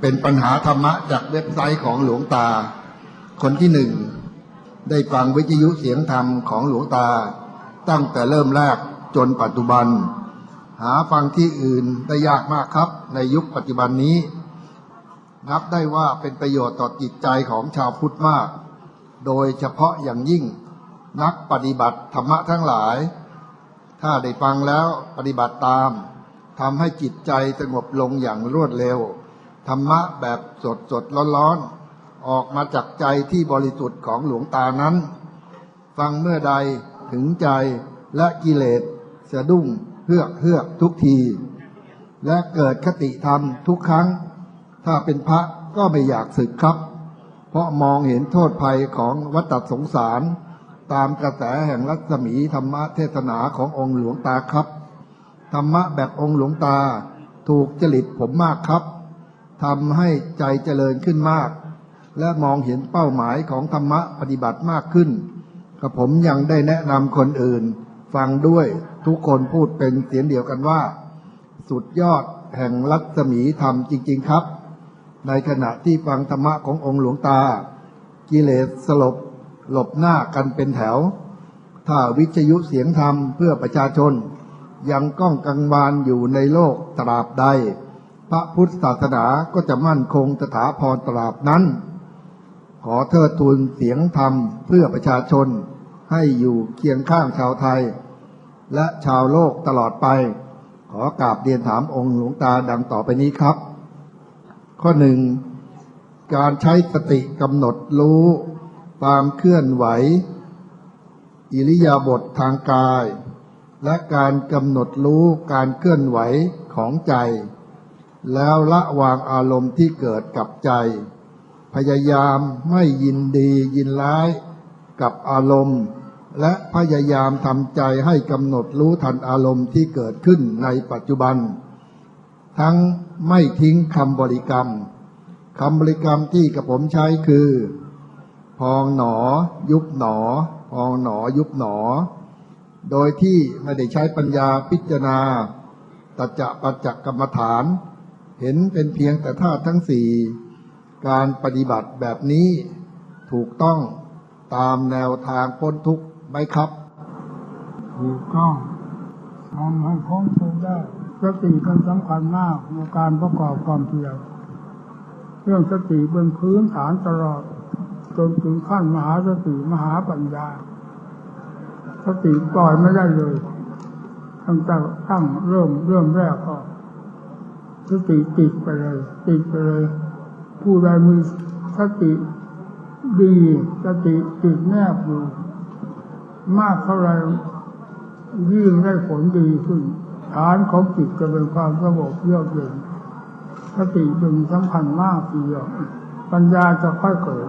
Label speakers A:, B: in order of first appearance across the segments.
A: เป็นปัญหาธรรมะจากเว็บไซต์ของหลวงตา คนที่หนึ่งได้ฟังวิทยุเสียงธรรมของหลวงตา ตั้งแต่เริ่มแรกจนปัจจุบัน หาฟังที่อื่นได้ยากมากครับ ในยุคปัจจุบันนี้ นับได้ว่าเป็นประโยชน์ต่อจิตใจของชาวพุทธมาก โดยเฉพาะอย่างยิ่งนักปฏิบัติธรรมะทั้งหลาย ถ้าได้ฟังแล้วปฏิบัติตามทำให้จิตใจสงบลงอย่างรวดเร็ว ธรรมะแบบสดสดร้อนๆ ออกมาจากใจที่บริสุทธิ์ของหลวงตานั้น ฟังเมื่อใดถึงใจและกิเลสสะดุ้งเฮือกเฮือกทุกที และเกิดคติธรรมทุกครั้ง ถ้าเป็นพระก็ไม่อยากศึกครับ เพราะมองเห็นโทษภัยของวัฏสงสาร ตามกระแสแห่งรัศมีธรรมเทศนาขององค์หลวงตาครับ ธรรมะแบบองค์หลวงตาถูกจริตผมมากครับ ทำให้ใจเจริญขึ้นมาก และมองเห็นเป้าหมายของธรรมะปฏิบัติมากขึ้นกระผมยังได้แนะนำคนอื่น ฟังด้วยทุกคนพูดเป็นเสียงเดียวกันว่า สุดยอดแห่งรัศมีธรรมจริง ๆครับ ในขณะที่ฟังธรรมะขององค์หลวงตา กิเลสสลบหลบหน้ากันเป็นแถว ถ้าวิทยุเสียงธรรมเพื่อประชาชน ยังก้องกังวานอยู่ในโลกตราบใด พระพุทธศาสนาก็จะมั่นคงสถาพรตราบนั้น ขอเทิดทูนเสียงธรรมเพื่อประชาชนให้อยู่เคียงข้างชาวไทย และชาวโลกตลอดไป ขอกราบเรียนถามองค์หลวงตาดังต่อไปนี้ครับ ข้อหนึ่งการใช้สติกำหนดรู้ความเคลื่อนไหว อิริยาบถทางกาย และการกำหนดรู้การเคลื่อนไหวของใจ แล้วละวางอารมณ์ที่เกิดกับใจ พยายามไม่ยินดียินร้ายกับอารมณ์ และพยายามทำใจให้กำหนดรู้ทันอารมณ์ที่เกิดขึ้นในปัจจุบัน ทั้งไม่ทิ้งคำบริกรรมคำบริกรรมที่กระผมใช้คือ พองหนอ ยุบหนอ พองหนอยุบหนอ โดยที่ไม่ได้ใช้ปัญญาพิจารณาตัจจะปัจจกรรมฐาน เห็นเป็นเพียงแต่ธาตุทั้งสี่ การปฏิบัติแบบนี้ถูกต้องตามแนวทางพ้นทุกข์ไหมครับ
B: ถูกต้องทำให้พ้นทุกข์ได้สติเป็นสำคัญมากในการประกอบความเพียรเรื่องสติเป็นพื้นฐานตลอดจนถึงขั้นมหาสติมหาปัญญา สติปล่อยไม่ได้เลยตั้งแต่ตั้งเริ่มเริ่มแรกก็ สติติดไปเลยติดไปเลยผู้ใดมีสติดีสติติดแนบอยู่มากเท่าไรยิ่งได้ผลดีขึ้น ฐานของจิตจะเป็นความสงบเยือกเย็นสติเป็นสำคัญมากทีเดียวปัญญาจะค่อยเกิด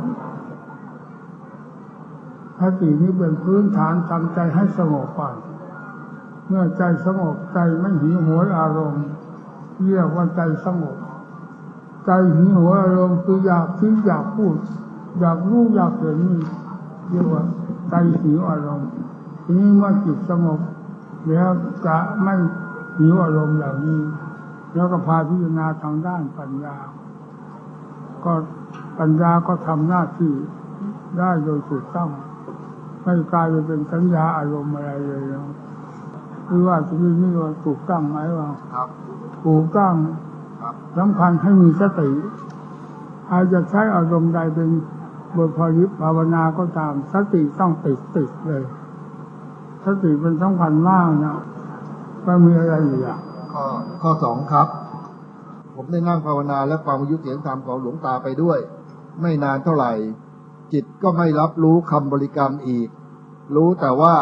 B: สตินี้เป็นพื้นฐานทำใจให้สงบก่อนเมื่อใจสงบใจไม่หิวโหยอารมณ์ เรียกว่าใจสงบ ใจหิวโหวอารมณ์คืออยากคิดอยากพูด อยากรู้อยากเห็นนี่เรียกว่าใจหิวอารมณ์ทีนี้เมื่อจิตสงบแล้วจะไม่หิวอารมณ์เหล่านี้ แล้วก็พาพิจารณาทางด้านปัญญา ก็ปัญญาก็ทำหน้าที่ได้โดยถูกต้องไม่กลายเป็นสัญญาอารมณ์อะไรเลยนะ คือว่าที่นี่นี่ว่าถูกต้องไหมว่า
A: ครับ
B: ถูกต้อง
A: ครับ
B: สำคัญให้มีสติอาจจะใช้อารมณ์ใดเป็นบทพอยิบภาวนาก็ตาม สติต้องติดติดเลย สติเป็นสำคัญมากนะก็มีอะไรอีกอะ
A: ข้อข้อสองครับ ผมได้นั่งภาวนาและฟังวิทยุเสียงธรรมของหลวงตาไปด้วย ไม่นานเท่าไหร่ จิตก็ไม่รับรู้คำบริกรรมอีก รู้แต่ว่า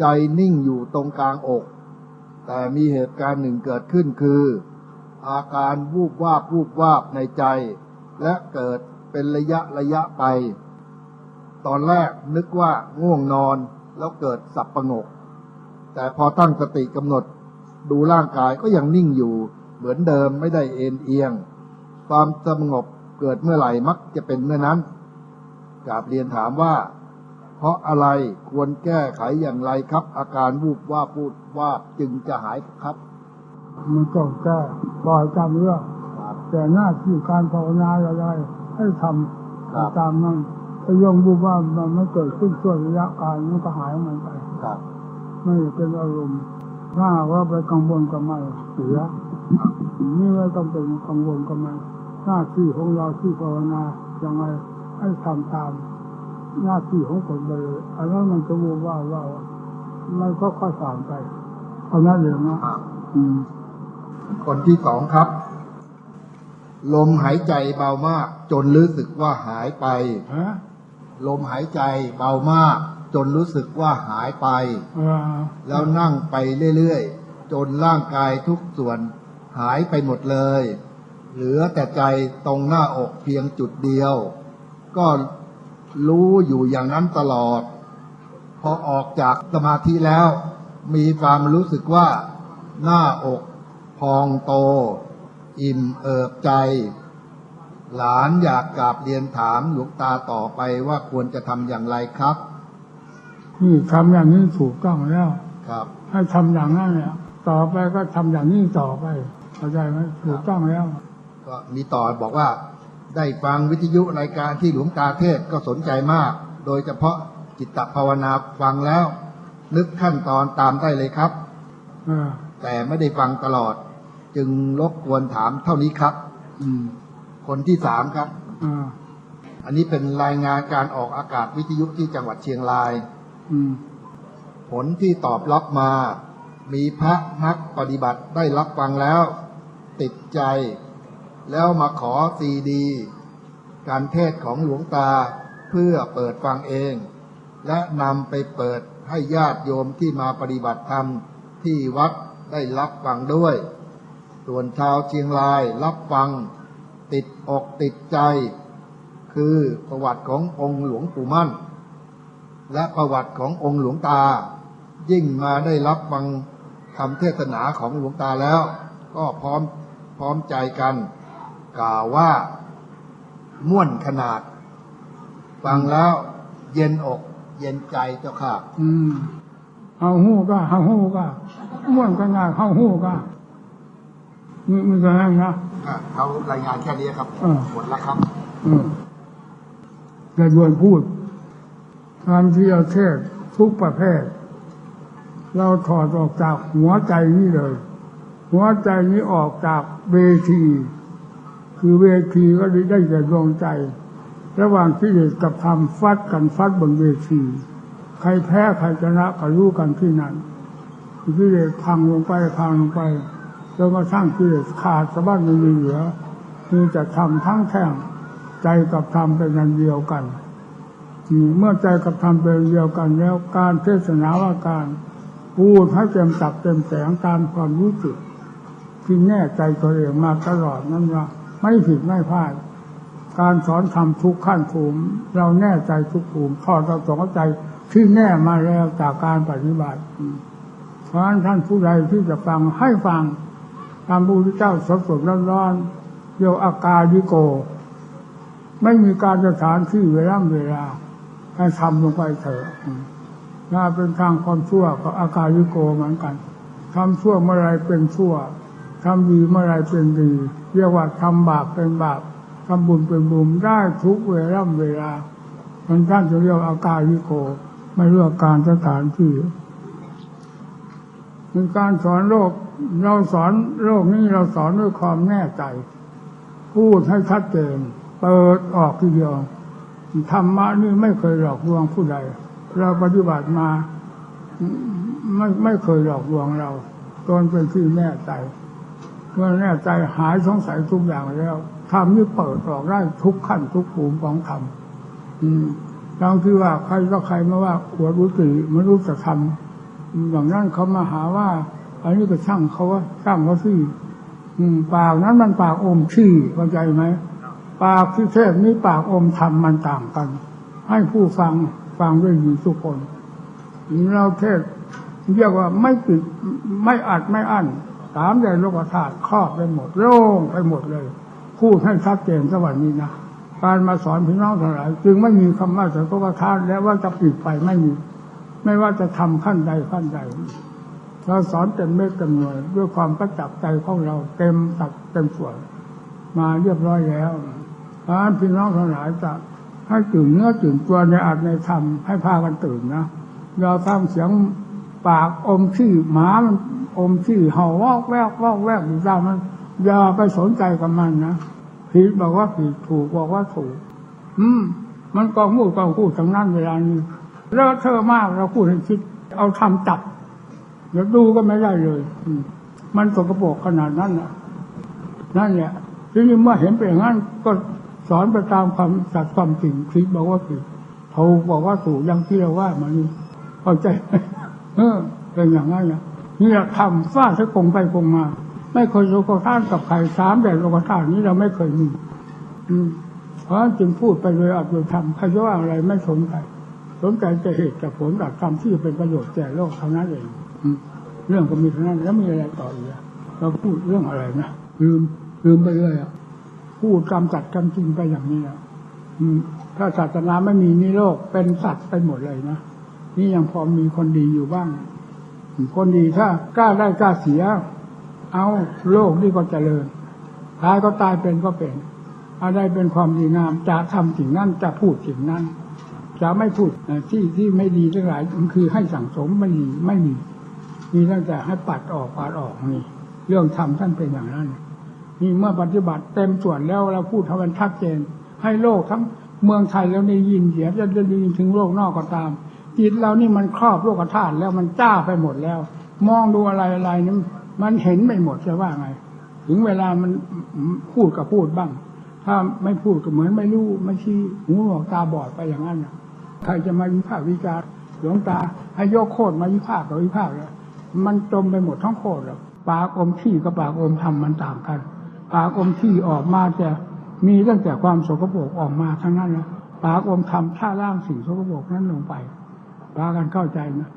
A: ใจนิ่งอยู่ตรงกลางอก แต่มีเหตุการณ์หนึ่งเกิดขึ้นคือ อาการวูบวาบวูบวาบในใจ และเกิดเป็นระยะระยะไป ตอนแรกนึกว่าง่วงนอนแล้วเกิดสับประงก แต่พอตั้งสติกำหนดดูร่างกายก็ยังนิ่งอยู่ เหมือนเดิมไม่ได้เอ็นเอียง ความสงบเกิดเมื่อไหร่มักจะเป็นเมื่อนั้นกราบเรียนถามว่า เพราะอะไรควรแก้ไขอย่างไรครับ อาการวูบว่าบพูดว่าบจึงจะหายครับ
B: มันก็แก้ปล่อยตามเรื่อง
A: ครับ
B: แต่หน้าที่การภาวนาอะไรให้ท
A: ครับำ
B: ตามนั้นถ้ายงบูว่ามันไม่เกิดขึ้นช่วงระยะการมันก็หายมันไป
A: ครับ
B: ไม่เป็นอารมณ์ถ้าหากว่าไปกังวลกับมันเสียนี่ไม่ต้องเป็นกังวลกับมันหน้าที่ของเราที่ภาวนาอย่างไรให้ทำตาม หน้าที่ของคนไปเลยอันนั้นมันจะวูว่าว่ามันก็ค่อยผ่านไปเอานั้นเองนะครับอืม
A: คนที่สองครับ ลมหายใจเบามาก จนรู้สึกว่าหายไป
B: ฮะ
A: ลมหายใจเบามาก จนรู้สึกว่าหายไป
B: เออ
A: แล้วนั่งไปเรื่อยๆจนร่างกายทุกส่วนหายไปหมดเลย เหลือแต่ใจตรงหน้าอกเพียงจุดเดียว ก็ รู้อยู่อย่างนั้นตลอด พอออกจากสมาธิแล้ว มีความรู้สึกว่า หน้าอกพองโต อิ่มเอิบใจ หลานอยากกราบเรียนถามหลวงตาต่อไปว่าควรจะทำอย่างไรครับ
B: นี่ทำอย่างนี้ถูกต้องแล้ว
A: ครับ
B: ให้ทำอย่างนั้นเนี่ยต่อไปก็ทำอย่างนี้ต่อไปเข้าใจไหมถูกต้องแล้ว
A: ก็มีต่อบอกว่า ได้ฟังวิทยุรายการที่หลวงตาเทศน์ก็สนใจมาก โดยเฉพาะจิตตภาวนาฟังแล้ว นึกขั้นตอนตามได้เลยครับ
B: เออ
A: แต่ไม่ได้ฟังตลอด จึงรบกวนถามเท่านี้ครับ
B: อืม
A: คนที่สามครับ
B: เออ
A: อันนี้เป็นรายงานการออกอากาศวิทยุที่จังหวัดเชียงราย
B: อืม
A: ผลที่ตอบรับมา มีพระนักปฏิบัติได้รับฟังแล้ว ติดใจ แล้วมาขอซีดี การเทศของหลวงตาเพื่อเปิดฟังเอง และนำไปเปิดให้ญาติโยมที่มาปฏิบัติธรรมที่วัดได้รับฟังด้วย ส่วนชาวเชียงรายรับฟัง ติดอกติดใจ คือประวัติขององค์หลวงปู่มั่น และประวัติขององค์หลวงตา ยิ่งมาได้รับฟังคำเทศนาของหลวงตาแล้ว ก็พร้อมพร้อมใจกัน กล่าวว่า ม่วนขนาด ฟังแล้ว เย็นอก เย็นใจเจ้าค่ะ
B: อืมเอาหูก็เอาหูก็ม่วนก็ง่ายเข้าหูก็มีมีกันนั่นนะ
A: อะเขารายงานแค่นี้ครับ
B: เออ
A: หมดแล้วครับ
B: เอออย่าด่วนพูดการที่เราเทศน์ทุกประเภท เราถอดออกจากหัวใจนี้เลย หัวใจนี้ออกจากเวที คือเวทีก็ได้แก่ดวงใจ ระหว่างที่เดชกับธรรมฟัดกันฟัดบนเวที ใครแพ้ใครชนะก็รู้กันที่นั้นที่เดชพังลงไปพังลงไปจนกระทั่งที่เดชขาดสะบั้นไม่มีเหลือมีจะทำทั้งแท่งใจกับธรรมเป็นอันเดียวกันเมื่อใจกับธรรมเป็นอันเดียวกันแล้วการเทศนาว่าการพูดให้เต็มตับเต็มแสงตามความรู้สึกที่แน่ใจตัวเองมาตลอดนั่นว่า ไม่ผิดไม่พลาด การสอนทำทุกขั้นภูมิ เราแน่ใจทุกภูมิทอเราสองใจที่แน่มาแล้วจากการปฏิบัติอืมเพราะฉะนั้นท่านผู้ใดที่จะฟังให้ฟังตามพระพุทธเจ้าสดสดร้อนร้อนๆเรียกอากาลิโก ไม่มีการสถานที่เวลาเวลาให้ทำลงไปเถอะถ้าเป็นทางความชั่วก็อากาลิโกเหมือนกันทำชั่วเมื่อไรเป็นชั่ว ทำดีเมื่อไรเป็นดี เรียกว่าทำบาปเป็นบาปทำบุญเป็นบุญได้ทุกเวลาเวลามันท่านจะเรียกอาการลิโก ไม่เลือกการสถานที่เป็นการสอนโลก เราสอนโลกนี้เราสอนด้วยความแน่ใจ พูดให้ชัดเจนเปิดออกทีเดียวธรรมะนี่ไม่เคยหลอกลวงผู้ใด เราปฏิบัติมาไม่ไม่เคยหลอกลวงเราตนเป็นที่แน่ใจ เมื่อแน่ใจหายสงสัยทุกอย่างแล้วธรรมนี่เปิดออกได้ทุกขั้นทุกภูมิของธรรมอืมบางที่ว่าใครก็ใครมาว่าอวดรู้ตีไม่รู้จะทำอย่างนั้นเขามาหาว่า อันนี้ก็ช่างเขาว่าช่างเขาสิปากนั้นมันปากอมขี้เข้าใจไหมปากที่เทศนี้ปากอมธรรมมันต่างกัน ให้ผู้ฟังฟังด้วยดีทุกคนเราเทศเรียกว่าไม่ปิดไม่อัดไม่อั้น สามใหญ่โลกธาตุครอบไปหมดโล่งไปหมดเลยพูดให้ชัดเจนสวัสดีนะการมาสอนพี่น้องทั้งหลายจึงไม่มีคำว่าสังฆทานและว่าจะปิดไปไม่มี ไม่ว่าจะทำขั้นใดขั้นใดเราสอนเต็มเม็ดเต็มหน่วยด้วยความประจักษ์ใจของเราเต็มตัดเต็มส่วน มาเรียบร้อยแล้วเพรานพี่น้องทั้งหลายจะให้ตื่นเนื้อตื่นตัวในอัตในธรรมให้พากันตื่นนะอย่าฟังเสียง ปากอมชื่อหมามันอมชื่อเห่าวอกแวกวอกแวกอยู่ตามมันอย่าไปสนใจกับมันนะผิดบอกว่าผิดถูกบอกว่าถูก อืม มันกองพูดกองพูดทั้งนั้นเวลานี้เลอะเทอะมากเราพูดให้คิด เอาทำจับเดี๋ยวดูก็ไม่ได้เลยอืมมันสกปรกขนาดนั้นน่ะ นั่นแหละทีนี้เมื่อเห็นเป็นอย่างนั้น ก็สอนไปตามความสัตย์ความจริงคิดบอกว่าผิดถูกบอกว่าถูกอยังที่เราว่ามานี่เข้าใจ เออ เป็นอย่างนั้นนะนี่แหละทำฟาดให้คงไปคงมา ไม่เคยโลกท่านกับใครสามแต่โลกท่านนี้เราไม่เคยมีอืมเพราะนั้นจึงพูดไปโดยอัดโดยทำใครจะว่าอะไรไม่สนใจสนใจจะเหตุจะผลจากธรรมที่เป็นประโยชน์แก่โลกเท่านั้นเองอืมเรื่องก็มีเท่านั้นแล้วมีอะไรต่ออีกเราพูดเรื่องอะไรนะลืมลืมไปเลยอะพูดกำจัดกำจริงไปอย่างนี้อะอืมถ้าศาสนาไม่มีนี่โลกเป็นสัตว์ไปหมดเลยนะ นี่ยังพอมีคนดีอยู่บ้าง คนดีถ้ากล้าได้กล้าเสีย เอาโลกนี่ก็เจริญตายก็ตายเป็นก็เป็นอะไรเป็นความดีงามจะทำสิ่งนั้นจะพูดสิ่งนั้น จะไม่พูดที่ที่ไม่ดีทั้งหลายมันคือให้สั่งสมไม่มีไม่มี มีตั้งแต่ให้ปัดออกปัดออกนี่ เรื่องทำท่านเป็นอย่างนั้นนี่เมื่อปฏิบัติเต็มส่วนแล้วเราพูดทำมันชัดเจน ให้โลกทั้งเมืองไทยแล้วได้ยินเสียงจะได้ยินถึงโลกนอกก็ตาม จิตเรานี่มันครอบโลกธาตุแล้วมันจ้าไปหมดแล้ว มองดูอะไรอะไรนี่มันเห็นไปหมดจะว่าไง ถึงเวลามันพูดก็พูดบ้าง ถ้าไม่พูดก็เหมือนไม่รู้ไม่ชี้หูหนวกตาบอดไปอย่างนั้นใครจะมาวิพากษ์วิจารหลวงตาให้ยกโคตรมาวิพากษ์กับวิพากษ์เลยมันจมไปหมดทั้งโคตรแล้วปากอมขี้กับปากอมทำมันต่างกัน ปากอมขี้ออกมาจะมีตั้งแต่ความสกปรกออกมาทั้งนั้นนะปากอมทำท่าล่างสิ่งสกปรกนั้นลงไป ปากันเข้าใจนะ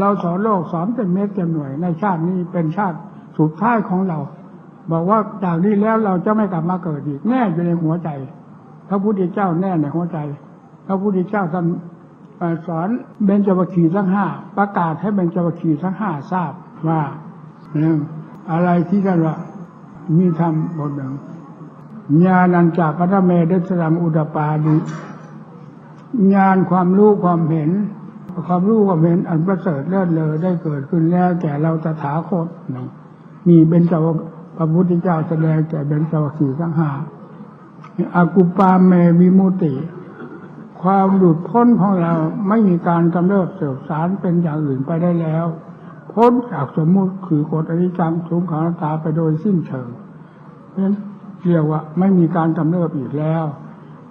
B: เราสอนโลกสอนเต็มเม็ดเต็มหน่วยในชาตินี้เป็นชาติสุดท้ายของเรา บอกว่าจากนี้แล้วเราจะไม่กลับมาเกิดอีกแน่อยู่ในหัวใจ พระพุทธเจ้าแน่ในหัวใจ พระพุทธเจ้าท่านสอนเบญจวัคคีทั้งห้าประกาศให้เบญจวัคคีทั้งห้าทราบว่าอะไรที่ท่านว่ามีธรรมบทหนึ่งญาณัญจาปฐเมเดสรังอุดปาดิญาณความรู้ความเห็น ความรู้ความเห็นอันประเสริฐเลิศเลอได้เกิดขึ้นแล้วแก่เราตถาคตนี่มีเบญจวัคพระพุทธเจ้าแสดงแก่เบญจวัคคีย์ทั้งห้าอากุปาเมวิมุติ ความหลุดพ้นของเราไม่มีการกำเริบเสบสารเป็นอย่างอื่นไปได้แล้ว พ้นจากสมมุติคือกฎอนิจจังทุกขังอนัตตาไปโดยสิ้นเชิงเพราะฉะนั้นเรียกว่าไม่มีการกำเริบอีกแล้ว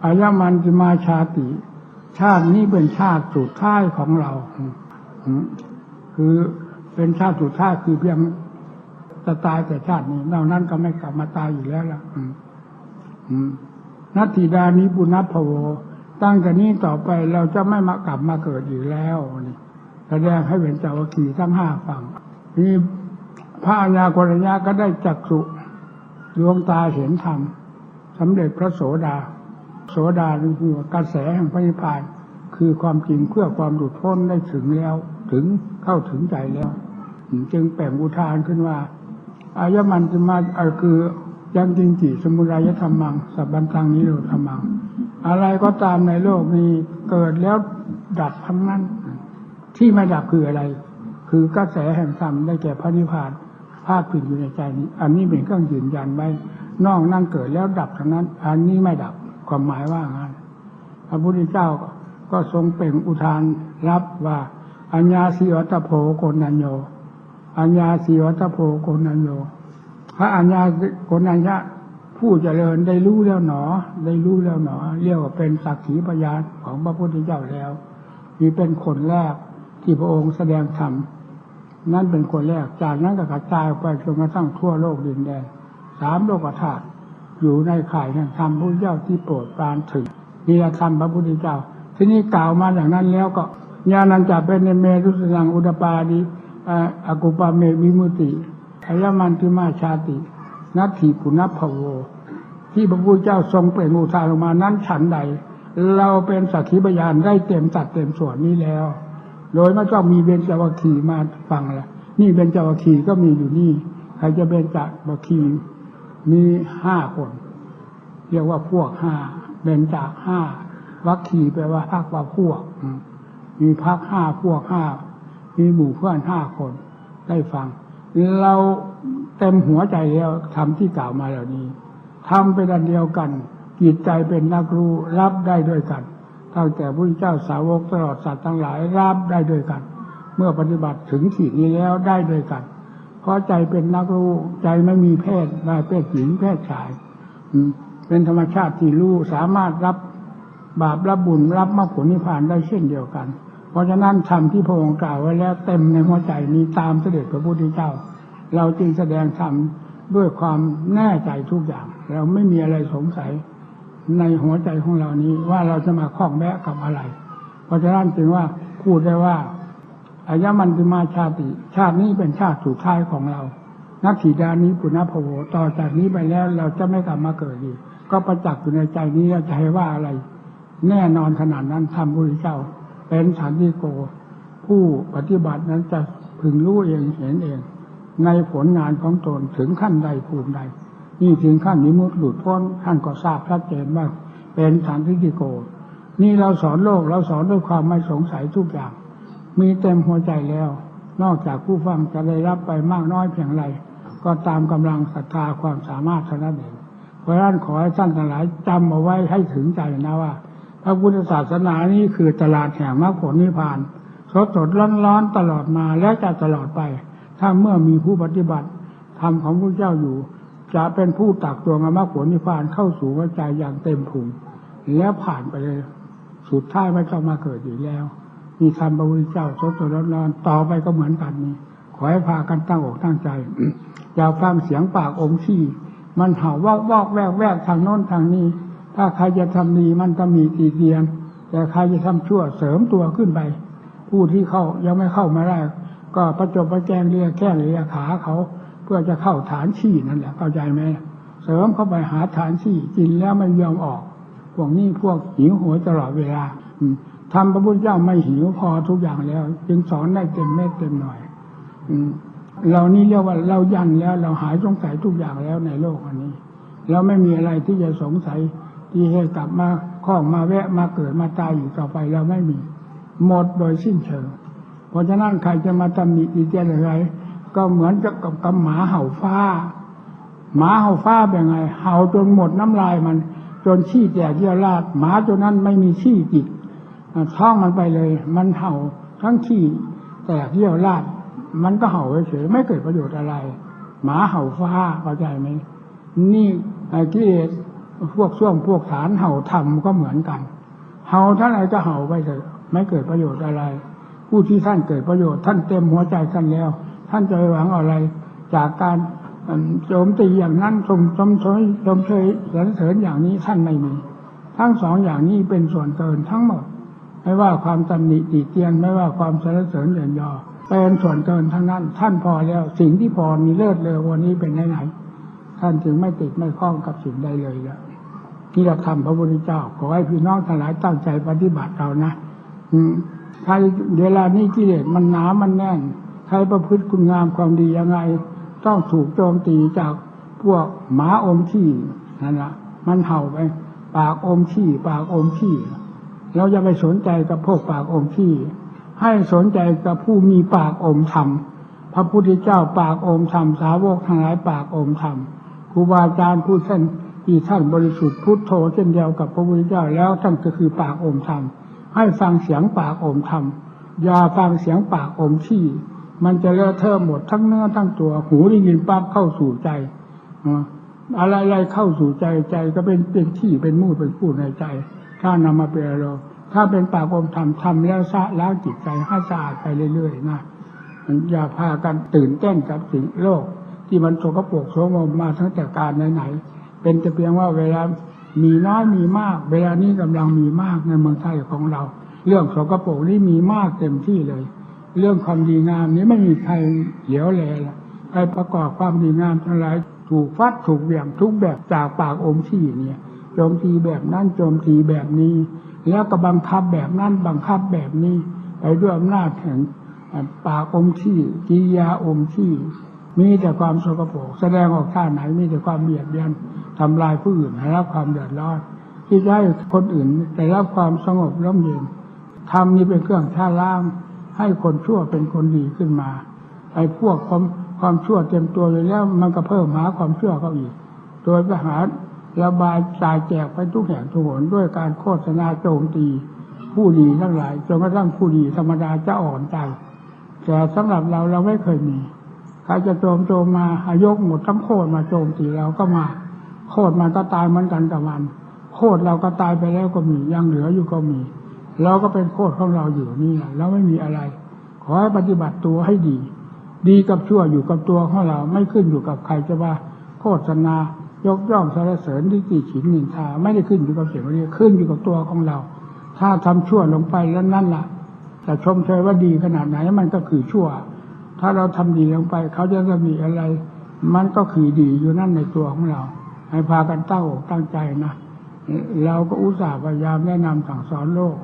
B: อายมันจิมาชาติ ชาตินี้เป็นชาติสุดท้ายของเรา คือเป็นชาติสุดท้ายคือเพียงจะตายแต่ชาตินี้นอกนั้นก็ไม่กลับมาตายอีกแล้วล่ะนัตถิดานิบุญนัพโว ตั้งแต่นี้ต่อไปเราจะไม่มากลับมาเกิดอีกแล้วนี่แสดงให้เป็นเจ้าวัคคีย์ทั้งห้าฝั่งนี่พระอัญากรญญาก็ได้จักสุดวงตาเห็นธรรมสำเร็จพระโสดา โสดานี่คือกระแสแห่งพระนิพพานคือความจริงเพื่อความหลุดพ้นได้ถึงแล้ว ถึงเข้าถึงใจแล้ว จึงแปลงอุทานขึ้นว่า อายมันจะมาคือยังจริงจิสมุรายธรรมังสัพพันตังนิโรธรรมัง อะไรก็ตามในโลกนี้เกิดแล้วดับทั้งนั้น ที่ไม่ดับคืออะไร คือกระแสแห่งธรรมได้แก่พระนิพพานภาพผิดอยู่ในใจนี้ อันนี้เป็นเครื่องยืนยันไว้นอกนั่งเกิดแล้วดับทั้งนั้น อันนี้ไม่ดับ ความหมายว่างั้นพระพุทธเจ้าก็ทรงเป่งอุทานรับว่าอัญญาสิวัตโพโกนัญโยอัญญาสีวัตโพโกนัญโยพระอัญญาโกนัญญะผู้เจริญได้รู้แล้วหนอ ได้รู้แล้วหนอ เรียกว่าเป็นสักขีพยานของพระพุทธเจ้าแล้วนี่เป็นคนแรกที่พระองค์แสดงธรรมนั่นเป็นคนแรกจากนั้นก็กระจายไปจนกระทั่งทั่วโลกดินแดนสามโลกธาตุ อยู่ในข่ายแห่งธรรมพุทธเจ้าที่โปรดปรานถึงนี่ละธรรมพระพุทธเจ้า ที่นี้กล่าวมาอย่างนั้นแล้วก็ญาณัญจะเป็นเมรุสยังอุดปาดีอากุปาเมวิมุติอายมันติมาชาตินัตถิปุณพโว ที่พระพุทธเจ้าทรงเปล่งอุทานออกมานั้นฉันใด เราเป็นสักขีพยานได้เต็มสัดเต็มส่วนนี้แล้ว โดยไม่ต้องมีเบญจวัคคีมาฟังละนี่เบญจวัคคีก็มีอยู่นี่ ใครจะเบญจวัคคี มีห้าคน เรียกว่าพวกห้าเบนจากห้าวัคคีแปลว่าพักว่าพวกมมีพักห้าพวกห้ามีหมู่เพื่อนห้าคน ได้ฟัง เราเต็มหัวใจแล้วทำที่กล่าวมาเหล่านี้ทำเป็นอันเดียวกันจิตใจเป็นนักรู้รับได้ด้วยกันตั้งแต่พระเจ้าสาวกตลอดสัตว์ทั้งหลายรับได้ด้วยกัน เมื่อปฏิบัติถึงขีดนี้แล้วได้ด้วยกัน เพราะใจเป็นนักรู้ ใจไม่มีเพศไม่เพศหญิงเพศชายเป็นธรรมชาติที่รู้สามารถรับบาปรับบุญรับมรรคผลนิพพานได้เช่นเดียวกัน เพราะฉะนั้นธรรมที่พระองค์กล่าวไว้แล้วเต็มในหัวใจนี้ตามเสด็จพระพุทธเจ้า เราจึงแสดงธรรมด้วยความแน่ใจทุกอย่าง เราไม่มีอะไรสงสัยในหัวใจของเรานี้ว่าเราจะมาคล้องแวะกับอะไร เพราะฉะนั้นจึงว่าพูดได้ว่า อายมันติมาชาติ ชาตินี้เป็นชาติสุดท้ายของเรา นักขีดานี้ปุณณพโวต่อจากนี้ไปแล้วเราจะไม่กลับมาเกิดอีก ก็ประจักษ์อยู่ในใจนี้เราจะให้ว่าอะไร แน่นอนขนาดนั้นทำพุทธเจ้า เป็นสันติโก ผู้ปฏิบัตินั้นจะพึงรู้เองเห็นเอง ในผลงานของตนถึงขั้นใดภูมิใดนี่ถึงขั้นนิมุตหลุดพ้นท่านก็ทราบชัดเจนว่าเป็นสันติโก นี่เราสอนโลกเราสอนด้วยความไม่สงสัยทุกอย่าง มีเต็มหัวใจแล้ว นอกจากผู้ฟังจะได้รับไปมากน้อยเพียงไร ก็ตามกำลังศรัทธาความสามารถเท่านั้นเองเพราะฉะนั้นขอให้ท่านทั้งหลายจำเอาไว้ให้ถึงใจนะว่า พระพุทธศาสนานี้คือตลาดแห่งมรรคผลนิพพานสดสดร้อนร้อนๆตลอดมาและจะตลอดไป ถ้าเมื่อมีผู้ปฏิบัติธรรมของพระเจ้าอยู่ จะเป็นผู้ตักตวงมรรคผลนิพพานเข้าสู่หัวใจอย่างเต็มภูมิแล้วผ่านไปเลย สุดท้ายไม่ต้องมาเกิดอีกแล้ว มีธรรมพระพุทธเจ้าสดสดร้อนร้อนต่อไปก็เหมือนกันนี้ ขอให้พากันตั้งอกตั้งใจอย่าฟังเสียงปากองค์ที่ มันเห่าวอกวอกแวกแวกทางโน้นทางนี้ ถ้าใครจะทำดีมันก็มีตีเตียน แต่ใครจะทำชั่วเสริมตัวขึ้นไป ผู้ที่เข้ายังไม่เข้ามาได้ ก็ประจบประแจงเรียกแข้งเรียขาเขาเพื่อจะเข้าฐานชี่นั่นแหละเข้าใจไหมเสริมเข้าไปหาฐานชี่กินแล้วไม่ยอมออกพวกนี้พวกหิวโหวยตลอดเวลาอืม ทำพระพุทธเจ้าไม่หิวพอทุกอย่างแล้ว จึงสอนได้เต็มเม็ดเต็มหน่วยอืมเรานี่เรียกว่าเรายันแล้ว เราหายสงสัยทุกอย่างแล้วในโลกอันนี้ เราไม่มีอะไรที่จะสงสัยที่ให้กลับมาข้องมาแวะมาเกิดมาตายอยู่ต่อไปเราไม่มีหมดโดยสิ้นเชิง เพราะฉะนั้นใครจะมาตำหนิดีเจอะไรก็เหมือนกับกับกับหมาเห่าฟ้า หมาเห่าฟ้าเป็นไง เห่าจนหมดน้ำลายมัน จนขี้แตกเยี่ยราดหมาตัวนั้นไม่มีขี้จิต ท้องมันไปเลย มันเห่าทั้งขี้แตกเยี่ยวราดมันก็เห่าเฉยๆไม่เกิดประโยชน์อะไร หมาเห่าฟ้าเข้าใจไหมนี่กิเลสพวกช่วงพวกฐานเห่าทำก็เหมือนกัน เห่าเท่าไรก็เห่าไปเถอะไม่เกิดประโยชน์อะไร ผู้ที่ท่านเกิดประโยชน์ท่านเต็มหัวใจท่านแล้ว ท่านจะหวังอะไร จากการโจมตีอย่างนั้นชมชมเชยชมเชยสรรเสริญอย่างนี้ท่านไม่มี ทั้งสองอย่างนี้เป็นส่วนเกินทั้งหมด ไม่ว่าความตำหนิติเตียน ไม่ว่าความสรรเสริญเยินยอเป็นส่วนเกินทั้งนั้น ท่านพอแล้ว สิ่งที่พอมีเลิศเลอวันนี้เป็นไหนไหนท่านจึงไม่ติดไม่คล้องกับสิ่งใดเลยแล้วที่เราทำพระพุทธเจ้า ขอให้พี่น้องทั้งหลายตั้งใจปฏิบัติเรานะอืมใครเวลานี้กิเลสมันหนามันแน่นใครประพฤติคุณงามความดียังไง ต้องถูกโจมตีจากพวกหมาอมขี้นั่นละมันเห่าไป ปากอมขี้ปากอมขี้ เราจะไปสนใจกับพวกปากอมขี้ให้สนใจกับผู้มีปากอมธรรมพระพุทธเจ้าปากอมธรรมสาวกทั้งหลายปากอมธรรมครูบาอาจารย์ผู้ท่านที่ท่านบริสุทธิ์พุทโธเช่นเดียวกับพระพุทธเจ้าแล้วท่านก็คือปากอมธรรมให้ฟังเสียงปากอมธรรมอย่าฟังเสียงปากอมขี้มันจะเลอะเทอะหมดทั้งเนื้อทั้งตัวหูได้ยินปั๊บเข้าสู่ใจอ่าอะไรๆเข้าสู่ใจใจก็เป็นเป็นที่เป็นมูดเป็นพูดในใจ ถ้านำมาเป็นอารมณ์ถ้าเป็นปากอมธรรมทำแล้วสะล้างจิตใจให้สะอาดไปเรื่อยๆนะอย่าพากันตื่นเต้นกับสิ่งโลก ที่มันโสกปรกโสมมมาทั้งแต่การไหนๆเป็นแต่เพียงว่าเวลามีน้อยมีมาก เวลานี้กำลังมีมากในเมืองไทยของเรา เรื่องโสกปรกนี่มีมากเต็มที่เลย เรื่องความดีงามนี้ไม่มีใครเหลียวแลละใครประกอบความดีงามทั้งหลายถูกฟัดถูกเหวี่ยงทุกแบบจากปากอมที่เนี่ย โจมตีแบบนั้นโจมตีแบบนี้ แล้วก็บังคับแบบนั้นบังคับแบบนี้ ไปด้วยอำนาจแห่งปากอมที่กิยาอมที่มีแต่ความสกปรกแสดงออกท่าไหนมีแต่ความเบียดเบียนทำลายผู้อื่นให้รับความเดือดร้อนที่จะให้คนอื่นได้รับความสงบร่มเย็นทำนี้เป็นเครื่องท่าล้าง ให้คนชั่วเป็นคนดีขึ้นมาไอ้พวกความความชั่วเต็มตัวอยู่แล้ว มันก็เพิ่มหาความชั่วเข้าอีก โดยไปหาร ระบายจ่ายแจกไปทุกแห่งทุกหนด้วยการโฆษณาโจมตีผู้ดีทั้งหลายจนกระทั่งผู้ดีธรรมดาจะอ่อนใจแต่สำหรับเราเราไม่เคยมีใครจะโจมโจมมาอายกหมดทั้งโคตรมาโจมตีเราก็มา โคตรมันก็ตายเหมือนกันกับมัน โคตรเราก็ตายไปแล้วก็มียังเหลืออยู่ก็มี เราก็เป็นโคตรของเราอยู่นี่แหละแล้วไม่มีอะไร ขอให้ปฏิบัติตัวให้ดี ดีกับชั่วอยู่กับตัวของเราไม่ขึ้นอยู่กับใครจะว่าโฆษณา ยกย่องสรรเสริญที่ติฉินนินทาไม่ได้ขึ้นอยู่กับเสียงเรียกขึ้นอยู่กับตัวของเรา ถ้าทำชั่วลงไปแล้วนั่นล่ะแต่ชมเชยว่าดีขนาดไหนมันก็คือชั่ว ถ้าเราทำดีลงไป เขาจะจะมีอะไร มันก็คือดีอยู่นั่นในตัวของเรา ให้พากันตั้งอกตั้งใจนะเราก็อุตส่าห์พยายามแนะนำสั่งสอนโลก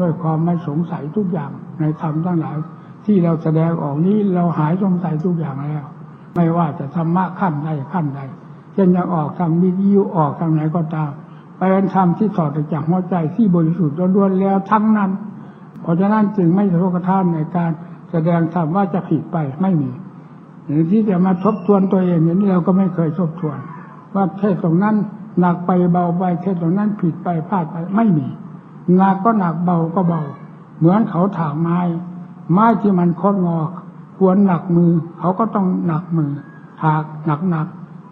B: ด้วยความไม่สงสัยทุกอย่างในธรรมทั้งหลาย ที่เราแสดงออกนี้เราหายสงสัยทุกอย่างแล้ว ไม่ว่าจะธรรมะขั้นใดขั้นใด เช่นยังออกทางวิทยุออกทางไหนก็ตามไปเป็นธรรมที่ถอดจากหัวใจที่บริสุทธิ์ล้วนๆแล้วทั้งนั้น เพราะฉะนั้นจึงไม่สะทกท้านในการแสดงธรรมว่าจะผิดไปไม่มีหรือที่จะมาทบทวนตัวเองอย่างนี้เราก็ไม่เคยทบทวน ว่าเทศตรงนั้นหนักไปเบาไปเทศตรงนั้นผิดไปพลาดไปไม่มีหนักก็หนักเบาก็เบา เหมือนเขาถางไม้ ไม้ที่มันโคดงอควรหนักมือ เขาก็ต้องหนักมือถากหนักหนัก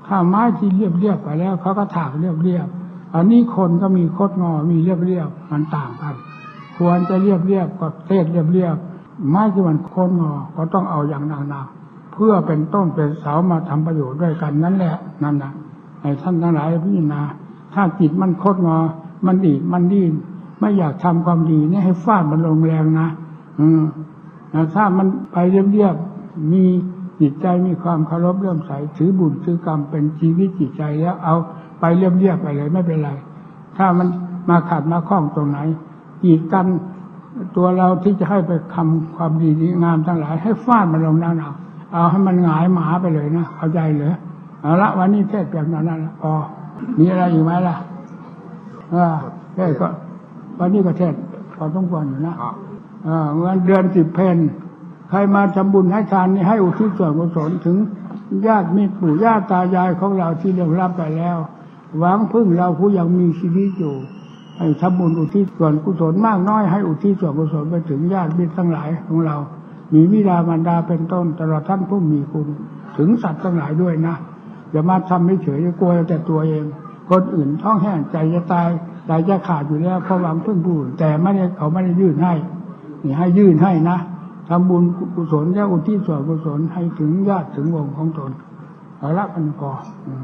B: ถ้าไม้ที่เรียบเรียบไปแล้วเขาก็ถากเรียบเรียบอันนี้คนก็มีคดงอมีเรียบเรียบมันต่างกัน ควรจะเรียบเรียบก็เทศเรียบเรียบไม้ที่มันโค้งงอก็ต้องเอาอย่างหนักๆเพื่อเป็นต้นเป็นเสามาทำประโยชน์ด้วยกันนั่นแหละนั่นนะให้ท่านทั้งหลายพิจารณาถ้าจิตมันโคดงอ มันดีมันดิ้นไม่อยากทำความดีนี่ให้ฟาดมันลงแรงนะ อืมถ้ามันไปเรียบๆมี จิตใจมีความเคารพเลื่อมใสถือบุญถือกรรมเป็นชีวิตจิตใจแล้วเอาไปเรียบๆไปเลยไม่เป็นไร ถ้ามันมาขัดมาข้องตรงไหนกีดกันตัวเราที่จะให้ไปคำความดีงามทั้งหลาย ให้ฟาดมันลงนั่นเอาเอาให้มันหงายหมาไปเลยนะเข้าใจเหรอเอาละวันนี้เทศแบบนั้นละพอมีอะไรอยู่ไหมล่ะเออเทศก็ วันนี้ก็เทศพอต้องควรอยู่นะเออเงินเดือนสิบเพน ใครมาทำบุญให้ทานนี่ให้อุทิศส่วนกุศลถึงญาติมิตรปู่ย่าตายายของเราที่เรื่องรับไปแล้ว หวังพึ่งเราผู้ยังมีชีวิตอยู่ให้ทำบุญอุทิศส่วนกุศลมากน้อยให้อุทิศส่วนกุศลไปถึงญาติมิตรทั้งหลายของเรา มีวิดามารดาเป็นต้นตลอดท่านผู้มีคุณ ถึงสัตว์ทั้งหลายด้วยนะอย่ามาทำไม่เฉยๆกลัวแต่ตัวเอง คนอื่นท้องแห้งใจจะตายใจจะขาดอยู่แล้วเพราะหวังพึ่งผู้แต่ไม่ได้เขาไม่ได้ยื่นให้นี่ให้ยื่นให้นะ ทำบุญกุศลและอุทิศส่วนกุศลให้ถึงญาติถึงวงของตนอาละกันพออืม